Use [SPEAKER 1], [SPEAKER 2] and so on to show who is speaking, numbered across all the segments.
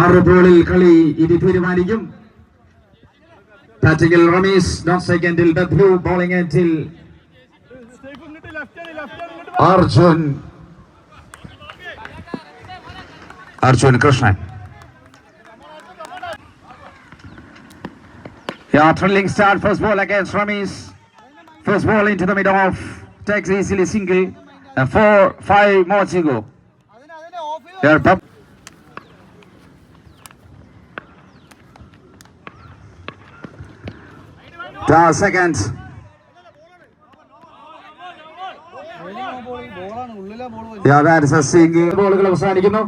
[SPEAKER 1] ആറ് ബോളിൽ കളി ഇനി തീരുമാനിക്കും ബാറ്റിംഗിൽ റമീസ് നോൺ സെക്കൻഡിൽ ബബ്ലു ബോളിംഗ് എൻഡിൽ Arjun Arjun Krishnan Yeah, thrilling start. First ball against Ramis. First ball into the middle off. Takes easily single. And four, five more to go. Here, 12 seconds. ബോളുകൾ അവസാനിക്കുന്നു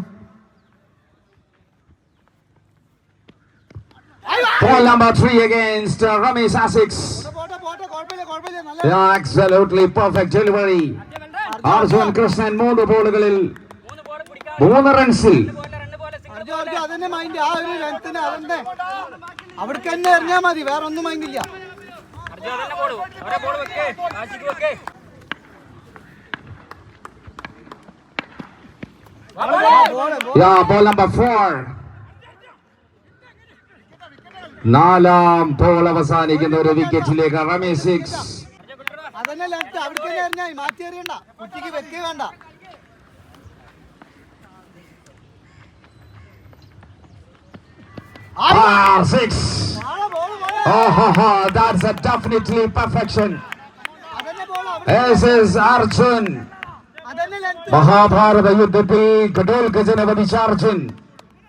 [SPEAKER 1] Ball number three against uh, Ramesh Asics. Yeah, absolutely perfect delivery. Arjun Krishnan മൂന്ന് ബോളുകളിൽ മൂന്ന് റൺസിൽ
[SPEAKER 2] അവർക്ക് തന്നെ എറിഞ്ഞാ മതി വേറൊന്നും മൈൻഡില്ല
[SPEAKER 1] Yeah, ball number four. നാലാം ബോൾ അവസാനിക്കുന്ന ഒരു വിക്കറ്റിലേക്ക് റമീസ് സിക്സ്
[SPEAKER 2] അതന്നെ ലെങ്ത് അവിടെ തന്നെ എറിഞ്ഞാ മതി. മാറ്റി എറിയണ്ട കുട്ടിക്ക് വെക്കുക വേണ്ട.
[SPEAKER 1] Ah, six.
[SPEAKER 2] നാളെ ball
[SPEAKER 1] Oh, ho, ho, that's a definitely perfection.
[SPEAKER 2] അതന്നെ ബോൾ അവിടെ
[SPEAKER 1] This is Arjun.
[SPEAKER 2] അതന്നെ ലെങ്ത്
[SPEAKER 1] മഹാഭാരത യുദ്ധത്തിൽ ഘടോൽഗജന വധിച്ച അർജുൻ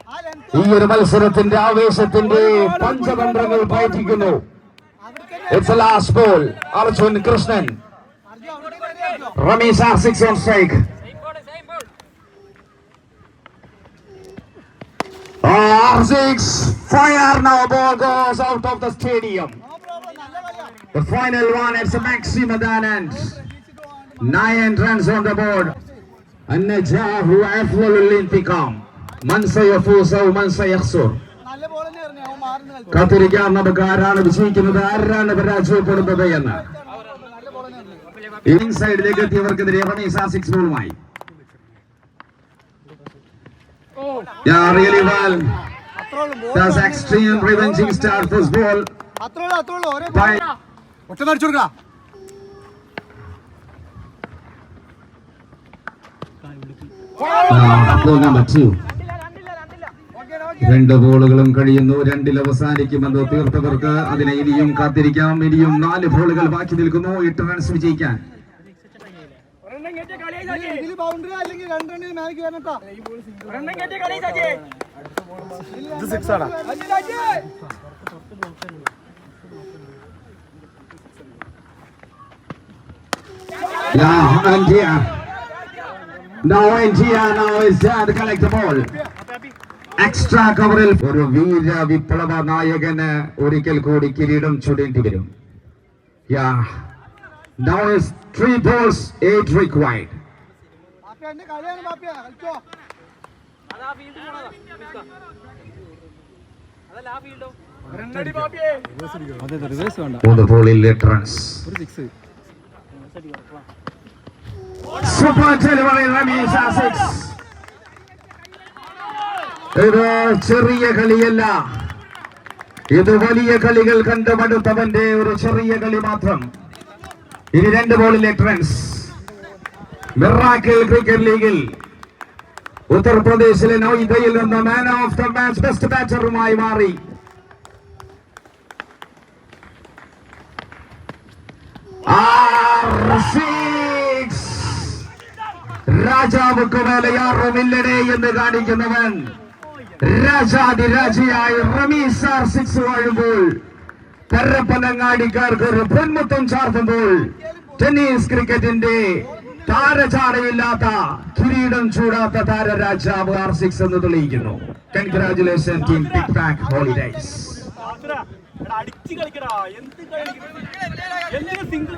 [SPEAKER 2] ആ ലെങ്ത്
[SPEAKER 1] ഈ ഒരു മത്സരത്തിന്റെ ആവേശത്തിന്റെ പഞ്ചതന്ത്രങ്ങൾ പയറ്റിക്കുന്നു
[SPEAKER 2] അവിടേക്ക് തന്നെ
[SPEAKER 1] it's a last ball Arjun Krishnan
[SPEAKER 2] Arju അവിടേക്ക് തന്നെ എറിഞ്ഞോ
[SPEAKER 1] Rameez R six on strike R6 fire now ball goes out of the stadium.
[SPEAKER 2] No problem നല്ല കളിയാ
[SPEAKER 1] The final one it's a maximum Anand. Nine runs on the board. النجاح أفضل الانتقام. من سيفوز أو من سيخسر.
[SPEAKER 2] നല്ല ball തന്നെ എറിഞ്ഞു അവൻ മാറുന്ന കളിക്കും
[SPEAKER 1] കാത്തിരിക്കാം നമുക്ക് ആരാണ് വിജയിക്കുന്നത് ആരാണ് പരാജയപ്പെടുന്നത് എന്ന്
[SPEAKER 2] നല്ല ബോൾ തന്നെ എറിഞ്ഞു
[SPEAKER 1] ഇന്നിംഗ് സൈഡിലേക്ക് എത്തിയവർക്കെതിരെ റമീസ് ആ സിക്സ് ബോളുമായി Yeah, really well. That's extreme revenging start first ball
[SPEAKER 2] അത്രേ ഉള്ളൂ അത്രേ ഉള്ളൂ ഒരേ
[SPEAKER 1] by uh, ball number two. രണ്ട് ബോളുകളും കഴിയുന്നു. രണ്ടിൽ അവസാനിക്കുമെന്ന് തീർത്തവർക്ക് അതിനെ ഇനിയും കാത്തിരിക്കാം. ഇനിയും നാല് ബോളുകൾ ബാക്കി നിൽക്കുന്നു. എട്ട് റൺസ് വിജയിക്കാൻ.
[SPEAKER 2] ഇതിൽ ബൗണ്ടറി അല്ലെങ്കിൽ രണ്ട് റണ്ണിന് മേലേക്ക് വരണട്ടാ ഇത് സിക്സ് ആണ്.
[SPEAKER 1] Yeah, and here. Now and here now is there to collect the ball. Extra കവറിൽ ഒരു വീര വിപ്ലവ നായകന് ഒരിക്കൽ കൂടി കിരീടം ചുടേണ്ടി വരും. യാ. Now is three balls, eight required. മൂന്ന് ബോളിൽ എട്ട് runs super delivery Rameez six ഇത് ചെറിയ കളിയല്ല. ഇത് വലിയ കളികൾ കണ്ടുമടുത്തവന്റെ ഒരു ചെറിയ കളി മാത്രം. ഇനി രണ്ട് ബോളിലെ ട്രെൻസ് മിറാക്കിൾ ക്രിക്കറ്റ് ലീഗിൽ ഉത്തർപ്രദേശിലെ നോയിദയിൽ നിന്ന് man of the match best ബാറ്ററുമായി മാറി. R6. രാജാവുക്ക് മേലെ ആറുമില്ലടേ എന്ന് കാണിക്കുന്നവൻ. രാജാതിരാജയായി റമീസ് ആർ സിക്സ് വാഴുമ്പോൾ കരപ്പനങ്ങാടിക്കാർക്ക് ഒരു പൊന്മുത്തം ചാർത്തുമ്പോൾ ടെന്നീസ് ക്രിക്കറ്റിന്റെ താരചാടയില്ലാത്ത കിരീടം ചൂടാത്ത താരരാജാവ് ആർ സിക്സ് എന്ന് തെളിയിക്കുന്നു. Congratulation team pick back holidays
[SPEAKER 3] അടിച്ചു കളിക്കടാ? എന്ത് എന്തിനു സിംഗിൾ